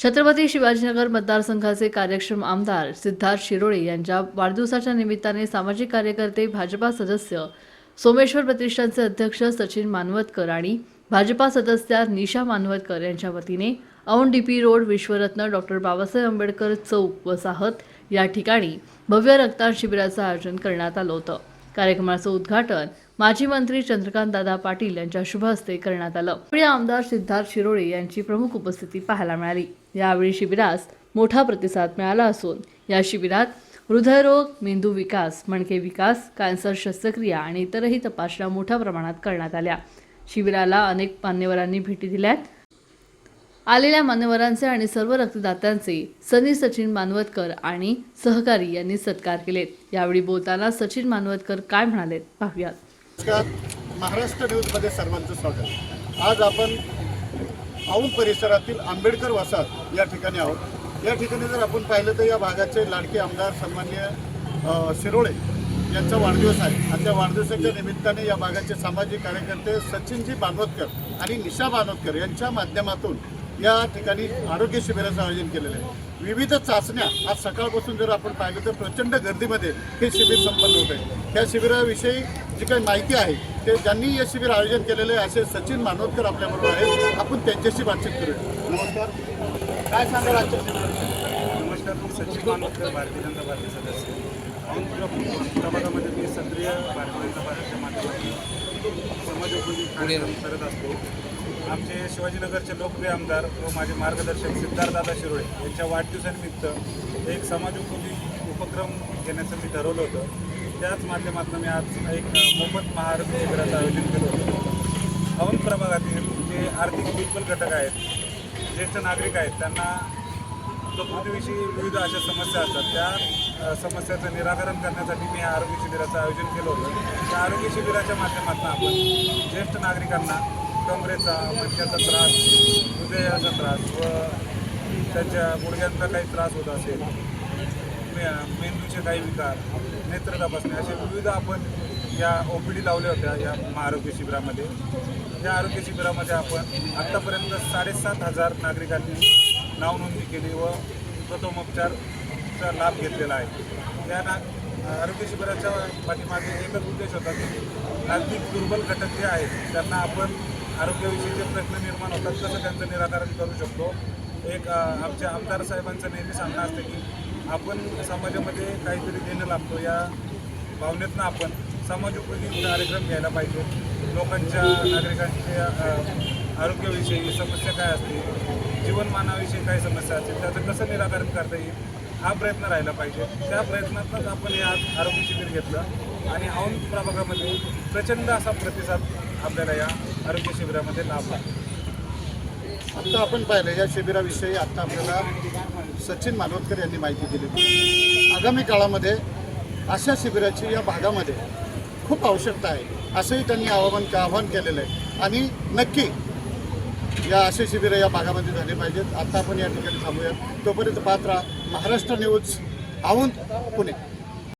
छत्रपती शिवाजीनगर मतदारसंघाचे कार्यक्षम आमदार सिद्धार्थ शिरोळे यांच्या वाढदिवसाच्या निमित्ताने सामाजिक कार्यकर्ते भाजपा सदस्य सोमेश्वर प्रतिष्ठानचे अध्यक्ष सचिन मानवतकर आणि भाजपा सदस्या निशा मानवतकर यांच्या वतीने औंध डीपी रोड विश्वरत्न डॉक्टर बाबासाहेब आंबेडकर चौक वसाहत या ठिकाणी भव्य रक्तदान शिबिराचं आयोजन करण्यात आलं होतं. कार्यक्रमाचं उद्घाटन माजी मंत्री चंद्रकांत दादा पाटील यांच्या शुभ हस्ते करण्यात आलं. यावेळी आमदार सिद्धार्थ शिरोळे यांची प्रमुख उपस्थिती पाहायला मिळाली. यावेळी शिबिरास मोठा प्रतिसाद मिळाला असून या शिबिरात हृदयरोग मेंदू विकास मणके विकास कॅन्सर शस्त्रक्रिया आणि इतरही तपासण्या मोठ्या प्रमाणात करण्यात आल्या. शिबिराला अनेक मान्यवरांनी भेटी दिल्यात. आलेल्या मान्यवरांचे आणि सर्व रक्तदात्यांचे सनी सचिन मानवतकर आणि सहकारी यांनी सत्कार केलेत यावेळी बोलताना सचिन मानवतकर काय म्हणालेत पाहूयात. नमस्कार. महाराष्ट्र न्यूजमध्ये सर्वांचं स्वागत. आज आपण औंध परिसरातील आंबेडकर वसाहत या ठिकाणी आहोत. या ठिकाणी जर आपण पाहिलं तर या भागाचे लाडके आमदार सन्मान्य शिरोळे यांचा वाढदिवस आहे. आणि त्या वाढदिवसाच्या निमित्ताने या भागाचे सामाजिक कार्यकर्ते सचिनजी बानवतकर आणि निशा बानवतकर यांच्या माध्यमातून या ठिकाणी आरोग्य शिबिराचं आयोजन केलेलं आहे. विविध चाचण्या आज सकाळपासून जर आपण पाहिलं तर प्रचंड गर्दीमध्ये हे शिबिर संपन्न होत आहे. या शिबिराविषयी जी काही माहिती आहे ते ज्यांनी हे शिबिर आयोजन केलेलं आहे असे सचिन मानोदकर आपल्याबरोबर आहेत आपण त्यांच्याशी बातचीत करूया. नमस्कार. काय सांगाल आजच्या शिबिराविषयी? नमस्कार मी सचिन मानोदकर भारतीय जनता पार्टी सदस्य. औरंगाबादामध्ये मी सक्रिय भारतीय जनता पार्टीच्या माध्यमातून समाजोपयोगी कार्यक्रम करत असतो. आमचे शिवाजीनगरचे लोकप्रिय आमदार व माझे मार्गदर्शक सिद्धार्थदादा शिरोळे यांच्या वाढदिवसानिमित्त एक समाजोपयोगी उपक्रम घेण्याचं मी ठरवलं होतं. त्याच माध्यमातून मी आज एक मोफत महाआरोग्य शिबिराचं आयोजन केलं होतं. औंध प्रभागातील जे आर्थिक दुर्बल घटक आहेत ज्येष्ठ नागरिक आहेत त्यांना प्रकृतीविषयी विविध अशा समस्या असतात त्या समस्याचं निराकरण करण्यासाठी मी आरोग्य शिबिराचं आयोजन केलं होतं. त्या आरोग्य शिबिराच्या माध्यमातून आपण ज्येष्ठ नागरिकांना कमरेचा मणक्याचा त्रास हृदयाचा त्रास व त्यांच्या गुडघ्यांचा काही त्रास होत असेल मे मेंदूचे काही विकार नेत्र तपासणे असे विविध आपण या ओ पी डी लावल्या होत्या या महाआरोग्य शिबिरामध्ये. या आरोग्य शिबिरामध्ये आपण आत्तापर्यंत साडेसात हजार नागरिकांनी नावनोंदणी केली व प्रथमोपचारचा लाभ घेतलेला आहे. त्या ना आरोग्य शिबिराच्या पाठीमागे एकच उद्देश होता की आर्थिक दुर्बल घटक जे आहेत त्यांना आपण आरोग्याविषयीचे प्रश्न निर्माण होतात कसं त्यांचं निराकरण करू शकतो? एक आमच्या आमदार साहेबांचं नेहमी सांगणं असतं की आपण समाजामध्ये काहीतरी देणं लागतो. या भावनेतनं आपण समाजोपयोगी कार्यक्रम घ्यायला पाहिजे. लोकांच्या नागरिकांच्या आरोग्याविषयी समस्या काय असतील जीवनमानाविषयी काय समस्या असतील त्याचं कसं निराकरण करता येईल? हा प्रयत्न राहिला पाहिजे. त्या प्रयत्नातच आपण हे आज आरोग्य शिबिर घेतलं आणि औंध प्रभागामध्ये प्रचंड असा प्रतिसाद आपल्याला या आरोग्य शिबिरामध्ये लाभला. आत्ता आपण पाहिलं या शिबिराविषयी आत्ता आपल्याला सचिन मानवतकर यांनी माहिती दिली. आगामी काळामध्ये अशा शिबिराची या भागामध्ये खूप आवश्यकता आहे. असंही त्यांनी आवाहन आवाहन केलेलं आहे. आणि नक्की या असे शिबिरं या भागामध्ये झाले पाहिजेत. आता आपण या ठिकाणी थांबूयात. तोपर्यंत पात्र महाराष्ट्र न्यूज आऊन पुणे.